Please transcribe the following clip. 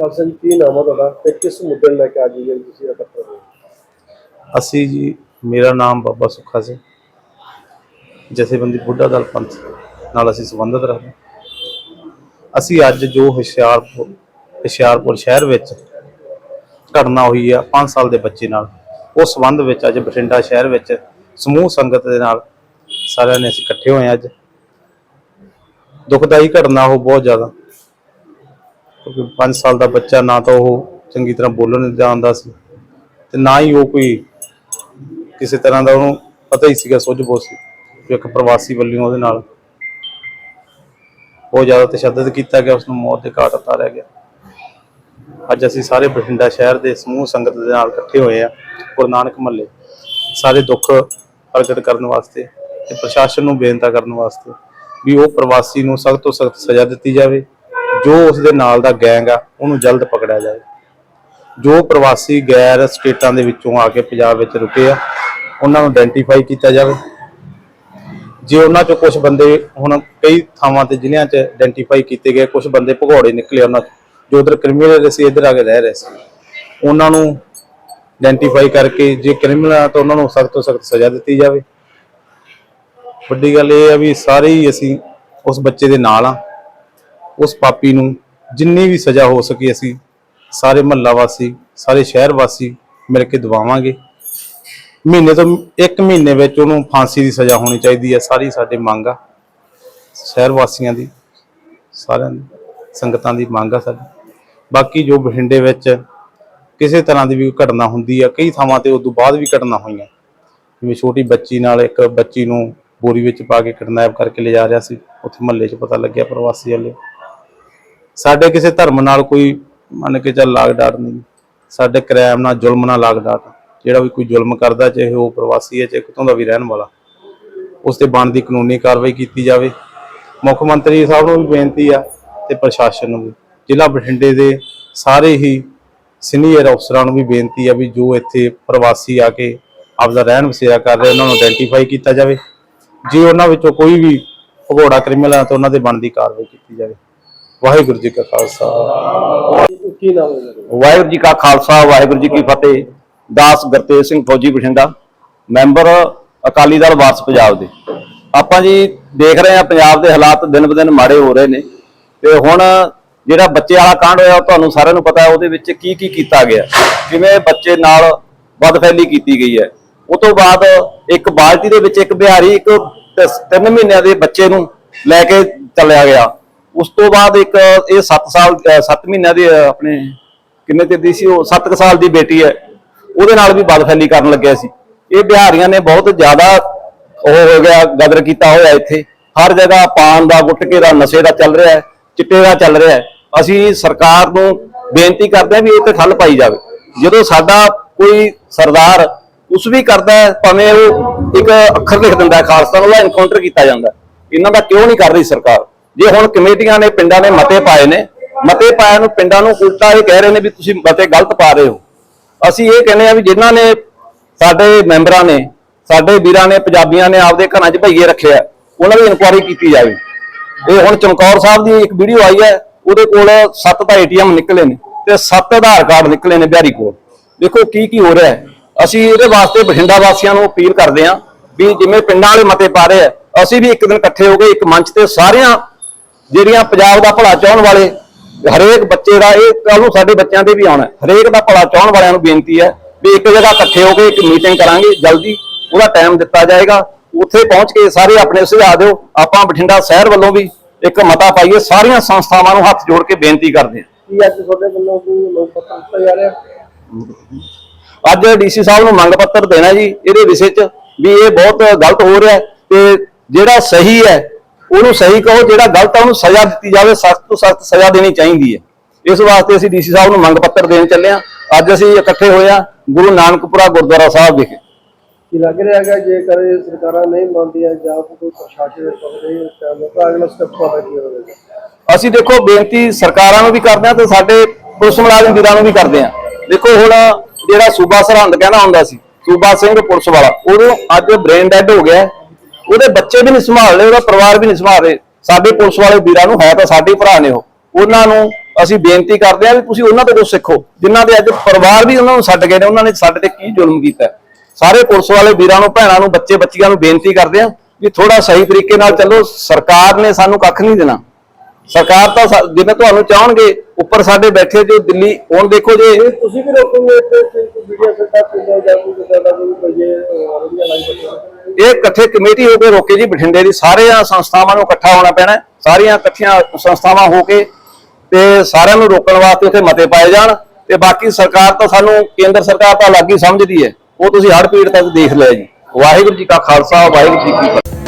ਖਾਲਸਾ ਜੀ ਕੀ ਨਾਮ ਆ ਤੁਹਾਡਾ ਤੇ ਕਿਸ ਮੁੱਦੇ ਨੂੰ ਲੈ ਕੇ ਅੱਜ ਜੀ ਤੁਸੀਂ ਇਕੱਠੇ ਹੋਏ ਅਸੀਂ ਜੀ, ਮੇਰਾ ਨਾਮ ਬਾਬਾ ਸੁੱਖਾ ਸਿੰਘ। ਜਥੇਬੰਦੀ ਬੁੱਢਾ ਦਲ ਪੰਥ ਨਾਲ ਅਸੀਂ ਸੰਬੰਧਿਤ ਰੱਖਦੇ ਹਾਂ। ਅਸੀਂ ਅੱਜ ਜੋ ਹੁਸ਼ਿਆਰਪੁਰ ਹੁਸ਼ਿਆਰਪੁਰ ਸ਼ਹਿਰ ਵਿੱਚ ਘਟਨਾ ਹੋਈ ਆ 5 ਸਾਲ ਦੇ ਬੱਚੇ ਨਾਲ ਉਸ ਸੰਬੰਧ ਵਿੱਚ ਅੱਜ ਬਠਿੰਡਾ ਸ਼ਹਿਰ ਵਿੱਚ ਸਮੂਹ ਸੰਗਤ ਦੇ ਨਾਲ ਸਾਰਿਆਂ ਨੇ ਅਸੀਂ ਇਕੱਠੇ ਹੋਏ ਅੱਜ। ਦੁਖਦਾਈ ਘਟਨਾ ਉਹ ਬਹੁਤ ਜ਼ਿਆਦਾ ਕਿਉਂਕਿ 5 ਸਾਲ ਦਾ ਬੱਚਾ ਨਾ ਤਾਂ ਉਹ ਚੰਗੀ ਤਰ੍ਹਾਂ ਬੋਲਣ ਨਹੀਂ ਜਾਣਦਾ ਸੀ ਤੇ ਨਾ ਹੀ ਉਹ ਕੋਈ ਕਿਸੇ ਤਰ੍ਹਾਂ ਦਾ ਉਹਨੂੰ ਪਤਾ ਹੀ ਸੀਗਾ, ਸੁੱਝ ਸੀ ਕਿ ਇੱਕ ਪ੍ਰਵਾਸੀ ਵੱਲੋਂ ਉਹਦੇ ਨਾਲ ਬਹੁਤ ਜ਼ਿਆਦਾ ਤਸ਼ੱਦਦ ਕੀਤਾ ਗਿਆ ਉਸ ਨੂੰ ਮੌਤ ਦੇ ਘਾਟ ਉਤਾਰਿਆ ਗਿਆ। ਅੱਜ ਅਸੀਂ ਸਾਰੇ ਬਠਿੰਡਾ ਸ਼ਹਿਰ ਦੇ ਸਮੂਹ ਸੰਗਤ ਦੇ ਨਾਲ ਇਕੱਠੇ ਹੋਏ ਆ ਗੁਰੂ ਨਾਨਕ ਮਹੱਲੇ। ਸਾਰੇ ਦੁੱਖ ਪ੍ਰਗਟ ਕਰਨ ਵਾਸਤੇ ਤੇ ਪ੍ਰਸ਼ਾਸਨ ਨੂੰ ਬੇਨਤੀ ਕਰਨ ਵਾਸਤੇ ਵੀ ਉਹ ਪ੍ਰਵਾਸੀ ਨੂੰ ਸਖਤ ਤੋਂ ਸਖਤ ਸਜ਼ਾ ਦਿੱਤੀ ਜਾਵੇ। ਜੋ ਉਸ ਦੇ ਨਾਲ ਦਾ ਗੈਂਗ ਆ, ਉਹਨੂੰ ਜਲਦ ਪਕੜਿਆ ਜਾਵੇ। ਜੋ ਪ੍ਰਵਾਸੀ ਗੈਰ ਸਟੇਟਾਂ ਦੇ ਵਿੱਚੋਂ ਆ ਕੇ ਪੰਜਾਬ ਵਿੱਚ ਰੁਕੇ ਆ, ਉਹਨਾਂ ਨੂੰ ਆਇਡੈਂਟੀਫਾਈ ਕੀਤਾ ਜਾਵੇ। ਜੇ ਉਹਨਾਂ ਚੋਂ ਕੁਝ ਬੰਦੇ ਹੁਣ ਕਈ ਥਾਵਾਂ ਤੇ ਜ਼ਿਲ੍ਹਿਆਂ 'ਚ ਆਇਡੈਂਟੀਫਾਈ ਕੀਤੇ ਗਏ ਕੁਝ ਬੰਦੇ ਭਗੌੜੇ ਨਿਕਲੇ ਉਹਨਾਂ 'ਚ, ਜੋ ਉਧਰ ਕ੍ਰਿਮੀਨਲ ਸੀ, ਇੱਧਰ ਆ ਕੇ ਰਹਿ ਰਹੇ ਸੀ। ਉਹਨਾਂ ਨੂੰ ਆਇਡੈਂਟੀਫਾਈ ਕਰਕੇ ਜੇ ਕ੍ਰਿਮੀਨਲ ਆ ਤਾਂ ਉਹਨਾਂ ਨੂੰ ਸਖਤ ਤੋਂ ਸਖਤ ਸਜ਼ਾ ਦਿੱਤੀ ਜਾਵੇ। ਵੱਡੀ ਗੱਲ ਇਹ ਆ ਵੀ ਸਾਰੇ ਹੀ ਅਸੀਂ ਉਸ ਬੱਚੇ ਦੇ ਨਾਲ ਆ। ਉਸ ਪਾਪੀ ਨੂੰ ਜਿੰਨੀ ਵੀ ਸਜ਼ਾ ਹੋ ਸਕੀ ਅਸੀਂ ਸਾਰੇ ਮਹੱਲਾ ਵਾਸੀ ਸਾਰੇ ਸ਼ਹਿਰ ਵਾਸੀ ਮਿਲ ਕੇ ਦਵਾਵਾਂਗੇ। ਮਹੀਨੇ ਤੋਂ ਇੱਕ ਮਹੀਨੇ ਵਿੱਚ ਉਹਨੂੰ ਫਾਂਸੀ ਦੀ ਸਜ਼ਾ ਹੋਣੀ ਚਾਹੀਦੀ ਹੈ, ਸਾਰੀ ਸਾਡੇ ਮੰਗ ਆ। ਸ਼ਹਿਰ ਵਾਸੀਆਂ ਦੀ, ਸਾਰਿਆਂ ਦੀ, ਸੰਗਤਾਂ ਦੀ ਮੰਗ ਆ ਸਾਡੀ। ਬਾਕੀ ਜੋ ਬਠਿੰਡੇ ਵਿੱਚ ਕਿਸੇ ਤਰ੍ਹਾਂ ਦੀ ਵੀ ਘਟਨਾ ਹੁੰਦੀ ਆ, ਕਈ ਥਾਵਾਂ ਤੇ ਉਸ ਤੋਂ ਬਾਅਦ ਵੀ ਘਟਨਾ ਹੋਈਆਂ। ਜਿਵੇਂ ਛੋਟੀ ਬੱਚੀ ਨਾਲ ਇੱਕ ਬੱਚੀ ਨੂੰ ਬੋਰੀ ਵਿੱਚ ਪਾ ਕੇ ਕਿਡਨੈਪ ਕਰਕੇ ਲਿਜਾ ਰਿਹਾ ਸੀ, ਉੱਥੇ ਮਹੱਲੇ 'ਚ ਪਤਾ ਲੱਗਿਆ ਪ੍ਰਵਾਸੀ ਵਾਲੇ। ਸਾਡੇ ਕਿਸੇ ਧਰਮ ਨਾਲ ਕੋਈ ਮੰਨ ਕੇ ਚੱਲ ਲਾਗ ਡਾਟ ਨਹੀਂ। ਸਾਡੇ ਕ੍ਰਾਈਮ ਨਾਲ, ਜ਼ੁਲਮ ਨਾਲ ਲਾਗ ਡਾਟ। ਜਿਹੜਾ ਵੀ ਕੋਈ ਜ਼ੁਲਮ ਕਰਦਾ, ਚਾਹੇ ਉਹ ਪ੍ਰਵਾਸੀ ਹੈ, ਚਾਹੇ ਕਿਤੋਂ ਦਾ ਵੀ ਰਹਿਣ ਵਾਲਾ, ਉਸ ਤੇ ਬਣਦੀ ਕਾਨੂੰਨੀ ਕਾਰਵਾਈ ਕੀਤੀ ਜਾਵੇ। ਮੁੱਖ ਮੰਤਰੀ ਸਾਹਿਬ ਨੂੰ ਵੀ ਬੇਨਤੀ ਆ ਤੇ ਪ੍ਰਸ਼ਾਸਨ ਨੂੰ ਵੀ। ਜ਼ਿਲ੍ਹਾ ਬਠਿੰਡੇ ਦੇ ਸਾਰੇ ਹੀ ਸੀਨੀਅਰ ਅਫਸਰਾਂ ਨੂੰ ਵੀ ਬੇਨਤੀ ਆ ਵੀ ਜੋ ਇੱਥੇ ਪ੍ਰਵਾਸੀ ਆ ਕੇ ਆਪਦਾ ਰਹਿਣ ਵਸੇਰਾ ਕਰ ਰਹੇ, ਉਹਨਾਂ ਨੂੰ ਆਇਡੈਂਟੀਫਾਈ ਕੀਤਾ ਜਾਵੇ। ਜੇ ਉਹਨਾਂ ਵਿੱਚੋਂ ਕੋਈ ਵੀ ਭਗੌੜਾ ਕ੍ਰਿਮੀਨਲ ਆ, ਤਾਂ ਉਹਨਾਂ ਤੇ ਬਣਦੀ ਕਾਰਵਾਈ ਕੀਤੀ ਜਾਵੇ। ਵਾਹਿਗੁਰੂ ਜੀ ਕਾ ਖਾਲਸਾ। ਕੀ ਨਾਮ ਹੈ ਤੁਹਾਡਾ ਵਾਹਿਗੁਰੂ ਜੀ ਕਾ ਖਾਲਸਾ ਵਾਹਿਗੁਰੂ ਜੀ ਕੀ ਫਤਿਹ। ਦਾਸ ਗੁਰਤੇਜ ਸਿੰਘ ਫੌਜੀ ਬਠਿੰਡਾ ਮੈਂਬਰ ਅਕਾਲੀ ਦਲ ਵਾਰਸ ਪੰਜਾਬ ਦੇ। ਆਪਾਂ ਜੀ ਦੇਖ ਰਹੇ ਹਾਂ ਪੰਜਾਬ ਦੇ ਹਾਲਾਤ ਦਿਨ ਬ ਦਿਨ ਮਾੜੇ ਹੋ ਰਹੇ ਨੇ। ਤੇ ਹੁਣ ਜਿਹੜਾ ਬੱਚੇ ਵਾਲਾ ਕਾਂਡ ਹੋਇਆ ਤੁਹਾਨੂੰ ਸਾਰਿਆਂ ਨੂੰ ਪਤਾ ਹੈ ਉਹਦੇ ਵਿੱਚ ਕੀ ਕੀ ਕੀਤਾ ਗਿਆ। ਕਿਵੇਂ ਬੱਚੇ ਨਾਲ ਬਦਫੈਲੀ ਕੀਤੀ ਗਈ ਹੈ। ਉਹ ਤੋਂ ਬਾਅਦ ਇੱਕ ਬਾਲਟੀ ਦੇ ਵਿੱਚ ਇੱਕ ਬਿਹਾਰੀ ਇੱਕ 3 ਮਹੀਨਿਆਂ ਦੇ ਬੱਚੇ ਨੂੰ ਲੈ ਕੇ ਚੱਲਿਆ ਗਿਆ। ਉਸ ਤੋਂ ਬਾਅਦ ਇੱਕ ਇਹ 7 ਸਾਲ 7 ਮਹੀਨਿਆਂ ਦੇ ਆਪਣੇ ਕਿੰਨੇ ਤੇ ਦੀ ਸੀ ਉਹ? 7 ਸਾਲ ਦੀ ਬੇਟੀ ਹੈ। ਉਹਦੇ ਨਾਲ ਵੀ ਬਦਫੈਲੀ ਕਰਨ ਲੱਗਿਆ ਸੀ। ਇਹ ਬਿਹਾਰੀਆਂ ਨੇ ਬਹੁਤ ਜ਼ਿਆਦਾ ਉਹ ਹੋ ਗਿਆ, ਗਦਰ ਕੀਤਾ ਹੋਇਆ ਇੱਥੇ। ਹਰ ਜਗ੍ਹਾ ਪਾਨ ਦਾ ਗੁਟਕੇ ਦਾ, ਨਸ਼ੇ ਦਾ ਚੱਲ ਰਿਹਾ ਹੈ, ਚਿੱਟੇ ਦਾ ਚੱਲ ਰਿਹਾ ਹੈ। ਅਸੀਂ ਸਰਕਾਰ ਨੂੰ ਬੇਨਤੀ ਕਰਦੇ ਹਾਂ ਵੀ ਇਹ ਤੇ ਠੱਲ ਪਾਈ ਜਾਵੇ। ਜਦੋਂ ਸਾਡਾ ਕੋਈ ਸਰਦਾਰ ਉਸ ਵੀ ਕਰਦਾ ਭਾਵੇਂ ਉਹ ਇੱਕ ਅੱਖਰ ਲਿਖ ਦਿੰਦਾ ਖਾਲਸਾ ਉਹਦਾ ਇਨਕਾਊਂਟਰ ਕੀਤਾ ਜਾਂਦਾ ਇਹਨਾਂ ਦਾ ਕਿਉਂ ਨਹੀਂ ਕਰ ਰਹੀ ਸਰਕਾਰ? ਜੇ ਹੁਣ ਕਮੇਟੀਆਂ ਨੇ, ਪਿੰਡਾਂ ਨੇ ਮਤੇ ਪਾਏ ਨੇ, ਮਤੇ ਪਾਇਆ ਨੂੰ ਪਿੰਡਾਂ ਨੂੰ ਉਲਟਾ ਇਹ ਕਹਿ ਰਹੇ ਨੇ ਵੀ ਤੁਸੀਂ ਮਤੇ ਗਲਤ ਪਾ ਰਹੇ ਹੋ। ਅਸੀਂ ਇਹ ਕਹਿੰਦੇ ਆ ਵੀ ਜਿਨ੍ਹਾਂ ਨੇ ਸਾਡੇ ਮੈਂਬਰਾਂ ਨੇ, ਸਾਡੇ ਵੀਰਾਂ ਨੇ, ਪੰਜਾਬੀਆਂ ਨੇ ਆਪਦੇ ਘਰਾਂ 'ਚ ਭਈਏ ਰੱਖਿਆ, ਉਹਨਾਂ ਦੀ ਇਨਕੁਆਇਰੀ ਕੀਤੀ ਜਾਵੇ। ਇਹ ਹੁਣ ਚਮਕੌਰ ਸਾਹਿਬ ਦੀ ਇੱਕ ਵੀਡੀਓ ਆਈ ਹੈ, ਉਹਦੇ ਕੋਲ ਸੱਤ ਦਾ ਏਟੀਐਮ ਨਿਕਲੇ ਨੇ ਤੇ ਸੱਤ ਆਧਾਰ ਕਾਰਡ ਨਿਕਲੇ ਨੇ ਬਿਹਾਰੀ ਕੋਲ। ਦੇਖੋ ਕੀ ਕੀ ਹੋ ਰਿਹਾ ਹੈ। ਅਸੀਂ ਇਹਦੇ ਵਾਸਤੇ ਬਠਿੰਡਾ ਵਾਸੀਆਂ ਨੂੰ ਅਪੀਲ ਕਰਦੇ ਹਾਂ ਵੀ ਜਿਵੇਂ ਪਿੰਡਾਂ ਵਾਲੇ ਮਤੇ ਪਾ ਰਹੇ ਆ, ਅਸੀਂ ਵੀ ਇੱਕ ਦਿਨ ਇਕੱਠੇ ਹੋ ਕੇ ਇੱਕ ਮੰਚ ਤੇ ਸਾਰਿਆਂ ਜਿਹੜੀਆਂ ਪੰਜਾਬ ਦਾ ਭਲਾ ਚਾਹਣ ਵਾਲੇ ਹਰੇਕ ਬੱਚੇ ਦਾ ਇਹ ਕੱਲ ਨੂੰ ਸਾਡੇ ਬੱਚਿਆਂ ਦੇ ਵੀ ਆਉਣਾ ਹੈ। ਹਰੇਕ ਦਾ ਭਲਾ ਚਾਹਣ ਵਾਲਿਆਂ ਨੂੰ ਬੇਨਤੀ ਹੈ ਵੀ ਇੱਕ ਜਗ੍ਹਾ ਇਕੱਠੇ ਹੋ ਕੇ ਇੱਕ ਮੀਟਿੰਗ ਕਰਾਂਗੇ ਜਲਦੀ ਉਹਦਾ ਟਾਈਮ ਦਿੱਤਾ ਜਾਏਗਾ। ਉੱਥੇ ਪਹੁੰਚ ਕੇ ਸਾਰੇ ਆਪਣੇ ਸੁਝਾਅ ਦਿਓ। ਆਪਾਂ ਬਠਿੰਡਾ ਸ਼ਹਿਰ ਵੱਲੋਂ ਵੀ ਇੱਕ ਮਤਾ ਪਾਈਏ ਸਾਰੀਆਂ ਸੰਸਥਾਵਾਂ ਨੂੰ ਹੱਥ ਜੋੜ ਕੇ ਬੇਨਤੀ ਕਰਦੇ ਹਾਂ। ਕੀ ਅੱਜ ਤੁਹਾਡੇ ਵੱਲੋਂ ਕੋਈ ਮੰਗ ਪੱਤਰ ਦਿੱਤਾ ਜਾ ਰਿਹਾ? ਅੱਜ ਡੀਸੀ ਸਾਹਿਬ ਨੂੰ ਮੰਗ ਪੱਤਰ ਦੇਣਾ ਜੀ ਇਹਦੇ ਵਿਸ਼ੇ 'ਚ ਵੀ ਇਹ ਬਹੁਤ ਗਲਤ ਹੋ ਰਿਹਾ ਤੇ ਜਿਹੜਾ ਸਹੀ ਹੈ ਉਹਨੂੰ ਸਹੀ ਕਹੋ ਜਿਹੜਾ ਗਲਤ ਹੈ ਉਹਨੂੰ ਸਜ਼ਾ ਦਿੱਤੀ ਜਾਵੇ ਸਖਤ ਤੋਂ ਸਖਤ ਸਜ਼ਾ ਦੇਣੀ ਚਾਹੀਦੀ ਹੈ। ਇਸ ਵਾਸਤੇ ਅਸੀਂ ਡੀਸੀ ਸਾਹਿਬ ਨੂੰ ਮੰਗ ਪੱਤਰ ਦੇਣ ਚੱਲੇ ਹਾਂ। ਅੱਜ ਅਸੀਂ ਇਕੱਠੇ ਹੋਏ ਹਾਂ ਗੁਰੂ ਨਾਨਕਪੁਰਾ ਗੁਰਦੁਆਰਾ ਸਾਹਿਬ ਵਿਖੇ। ਕੀ ਲੱਗ ਰਿਹਾ ਹੈਗਾ ਜੇਕਰ ਸਰਕਾਰਾਂ ਨਹੀਂ ਮੰਨਦੀਆਂ ਜਾਂ ਕੋਈ ਪ੍ਰਸ਼ਾਸਨ ਪਕੜੇ ਤਾਂ ਤਾਂ ਅਗਲਾ ਸਟੈਪ ਤੁਹਾਡਾ ਕੀ ਹੋਵੇਗਾ? ਅਸੀਂ ਦੇਖੋ ਬੇਨਤੀ ਸਰਕਾਰਾਂ ਨੂੰ ਵੀ ਕਰਦੇ ਹਾਂ ਤੇ ਸਾਡੇ ਪੁਲਿਸ ਮੁਲਾਜ਼ਮ ਵੀਰਾਂ ਨੂੰ ਵੀ ਕਰਦੇ ਹਾਂ। ਦੇਖੋ ਹੁਣ ਜਿਹੜਾ ਸੂਬਾ ਸਰਹੰਦ ਕਹਿੰਦਾ ਹੁੰਦਾ ਸੀ ਸੂਬਾ ਸਿੰਘ ਪੁਲਿਸ ਵਾਲਾ ਉਹਨੂੰ ਅੱਜ ਬ੍ਰੇਨ ਡੈਡ ਹੋ ਗਿਆ ਹੈ। ਉਹਦੇ ਬੱਚੇ ਵੀ ਨਹੀਂ ਸੰਭਾਲ ਰਹੇ, ਉਹਦਾ ਪਰਿਵਾਰ ਵੀ ਨਹੀਂ ਸੰਭਾਲ ਰਹੇ। ਸਾਡੇ ਪੁਲਿਸ ਵਾਲੇ ਵੀਰਾਂ ਨੂੰ ਹੈ ਤਾਂ ਸਾਡੇ ਭਰਾ ਨੇ ਉਹ। ਉਹਨਾਂ ਨੂੰ ਅਸੀਂ ਬੇਨਤੀ ਕਰਦੇ ਹਾਂ ਵੀ ਤੁਸੀਂ ਉਹਨਾਂ ਤੋਂ ਕੁਝ ਸਿੱਖੋ, ਜਿਨ੍ਹਾਂ ਦੇ ਅੱਜ ਪਰਿਵਾਰ ਵੀ ਉਹਨਾਂ ਨੂੰ ਛੱਡ ਗਏ ਨੇ, ਉਹਨਾਂ ਨੇ ਸਾਡੇ ਤੇ ਕੀ ਜ਼ੁਲਮ ਕੀਤਾ ਸਾਰੇ ਪੁਲਿਸ ਵਾਲੇ ਵੀਰਾਂ ਨੂੰ, ਭੈਣਾਂ ਨੂੰ ਬੱਚੇ ਬੱਚੀਆਂ ਨੂੰ ਬੇਨਤੀ ਕਰਦੇ ਹਾਂ ਵੀ ਥੋੜਾ ਸਹੀ ਤਰੀਕੇ ਨਾਲ ਚੱਲੋ। ਸਰਕਾਰ ਨੇ ਸਾਨੂੰ ਕੱਖ ਨਹੀਂ ਦੇਣਾ। ਸਰਕਾਰ ਤਾਂ ਜਿਵੇਂ ਤੁਹਾਨੂੰ ਚਾਹਣਗੇ ਉੱਪਰ ਸਾਡੇ ਬੈਠੇ ਜੋ ਦਿੱਲੀ ਹੁਣ ਦੇਖੋ ਜੇ ਤੁਸੀਂ ਵੀ ਰੋਕੋਗੇ ਇੱਥੇ ਵੀਡੀਓ ਰੋੜੀਆਂ ਲਾਈ ਬੱਚੇ ਇਹ ਇਕੱਠੇ ਕਮੇਟੀ ਹੋ ਕੇ ਰੋਕੇ ਜੀ ਬਠਿੰਡੇ ਦੀ। ਸਾਰੀਆਂ ਸੰਸਥਾਵਾਂ ਨੂੰ ਇਕੱਠਾ ਹੋਣਾ ਪੈਣਾ। ਸਾਰੀਆਂ ਇਕੱਠੀਆਂ ਸੰਸਥਾਵਾਂ ਹੋ ਕੇ ਤੇ ਸਾਰਿਆਂ ਨੂੰ ਰੋਕਣ ਵਾਸਤੇ ਉੱਥੇ ਮਤੇ ਪਾਏ ਜਾਣ। ਤੇ ਬਾਕੀ ਸਰਕਾਰ ਤਾਂ ਸਾਨੂੰ ਕੇਂਦਰ ਸਰਕਾਰ ਤਾਂ ਅਲੱਗ ਹੀ ਸਮਝਦੀ ਹੈ। ਉਹ ਤੁਸੀਂ ਹੜ ਪੀੜ ਤੱਕ ਦੇਖ ਲਿਆ ਜੀ। ਵਾਹਿਗੁਰੂ ਜੀ ਕਾ ਖਾਲਸਾ ਵਾਹਿਗੁਰੂ ਜੀ ਕੀ ਫਤਿਹ।